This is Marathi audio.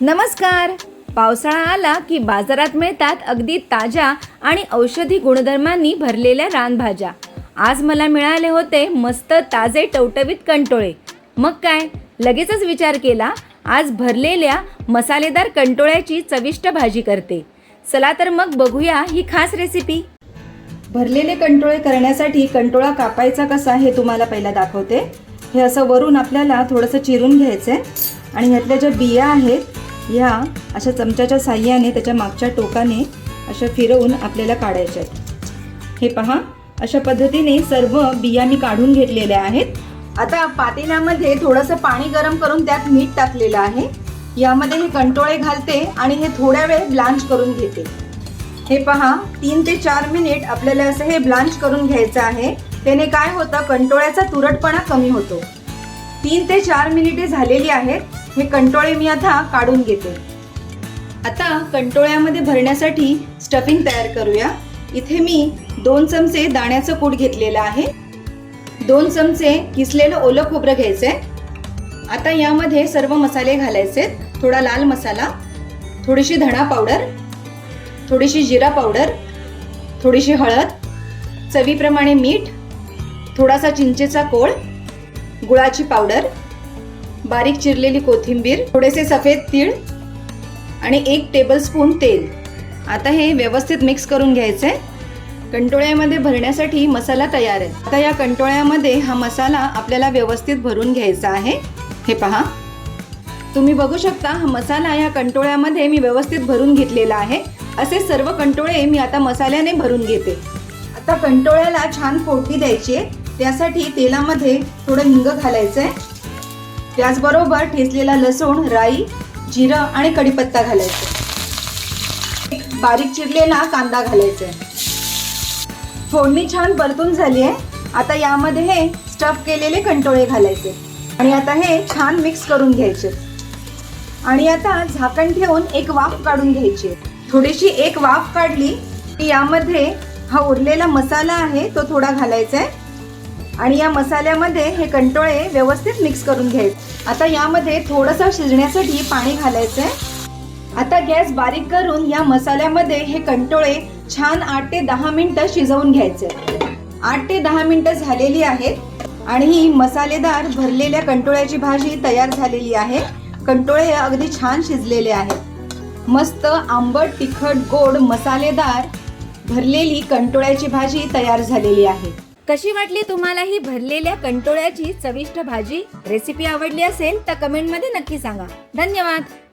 नमस्कार. पावसाळा आला की बाजारात मिळतात अगदी ताज्या आणि औषधी गुणधर्मांनी भरलेल्या रानभाज्या. आज मला मिळाले होते मस्त ताजे टवटवीत कंटोळे. मग काय? लगेचच विचार केला. आज भरलेल्या मसालेदार कंटोळ्याची चविष्ट भाजी करते. चला तर मग बघूया ही खास रेसिपी भरलेले कंटोळे करण्यासाठी कंटोळा कापायचा कसा हे तुम्हाला पहिला दाखवते. हे असं वरून आपल्याला थोडंसं चिरून घ्यायचं आहे आणि ह्यातल्या ज्या बिया आहेत ह्या अशा चमच्याच्या साह्याने त्याच्या मागच्या टोकाने अशा फिरवून आपल्याला काढायच्या आहेत. हे पहा अशा पद्धतीने सर्व बिया मी काढून घेतलेल्या आहेत. आता पातेल्यामध्ये थोडंसं पाणी गरम करून त्यात मीठ टाकलेलं आहे. यामध्ये हे कंटोळे घालते आणि हे थोड्या वेळ ब्लांच करून घेते. हे पहा तीन ते चार मिनिट आपल्याला असं हे ब्लांच करून घ्यायचं आहे. त्याने काय होतं कंटोळ्याचा तुरटपणा कमी होतो. तीन ते चार मिनिटे झालेली आहेत. हे कंटोळे मी आता काढून घेते. आता कंटोळ्यामध्ये भरण्यासाठी स्टफिंग तयार करूया. इथे मी दोन चमचे दाण्याचं कूट घेतलेलं आहे. दोन चमचे किसलेलं ओलं खोबरं घ्यायचंय. आता यामध्ये सर्व मसाले घालायचे थोडा लाल मसाला थोडीशी धणा पावडर थोडीशी जिरा पावडर थोडीशी हळद चवीप्रमाणे मीठ थोडासा चिंचेचा कोळ गुळाची पावडर बारीक चिरलेली कोथिंबीर थोडेसे सफेद तीळ आणि एक टेबलस्पून तेल. आता हे व्यवस्थित मिक्स करून घ्यायचं. आहे कंटोळ्यामध्ये भरण्यासाठी मसाला तयार आहे. आता या कंटोळ्यामध्ये हा मसाला आपल्याला व्यवस्थित भरून घ्यायचा आहे. हे पहा. तुम्ही बघू शकता हा मसाला या कंटोळ्यामध्ये मी व्यवस्थित भरून घेतलेला आहे. असे सर्व कंटोळे मी आता मसाल्याने भरून घेते. आता कंटोळ्याला छान फोडणी द्यायची आहे. त्यासाठी तेलामध्ये थोडं हिंग घालायचं आहे त्याचबरोबर ठेचलेला लसूण राई जिरं आणि कढीपत्ता घालायचा. एक बारीक चिरलेला कांदा घालायचा. आहे फोडणी छान परतून झाली आहे. आता यामध्ये हे स्टफ केलेले कंटोळे घालायचे. आणि आता हे छान मिक्स करून घ्यायचे. आणि आता झाकण ठेवून एक वाफ काढून घ्यायची. थोडीशी एक वाफ काढली की यामध्ये हा उरलेला मसाला आहे तो थोडा घालायचा आहे. आणि या मसाल्यामध्ये हे कंटोळे व्यवस्थित मिक्स करून घ्यायचे आता यामध्ये थोडंसं शिजण्यासाठी पाणी घालायचं आहे आता गॅस बारीक करून या मसाल्यामध्ये हे कंटोळे छान आठ ते दहा मिनटं शिजवून घ्यायचे. आठ ते दहा मिनटं झालेली आहेत आणि ही मसालेदार भरलेल्या कंटोळ्याची भाजी तयार झालेली आहे. कंटोळे अगदी छान शिजलेले आहेत. मस्त आंबट तिखट गोड मसालेदार भरलेली कंटोळ्याची भाजी तयार झालेली आहे. कशी वाटली तुम्हाला ही भरलेल्या कंटोळ्याची चविष्ट भाजी? रेसिपी आवडली असेल तर कमेंटमध्ये नक्की सांगा. धन्यवाद.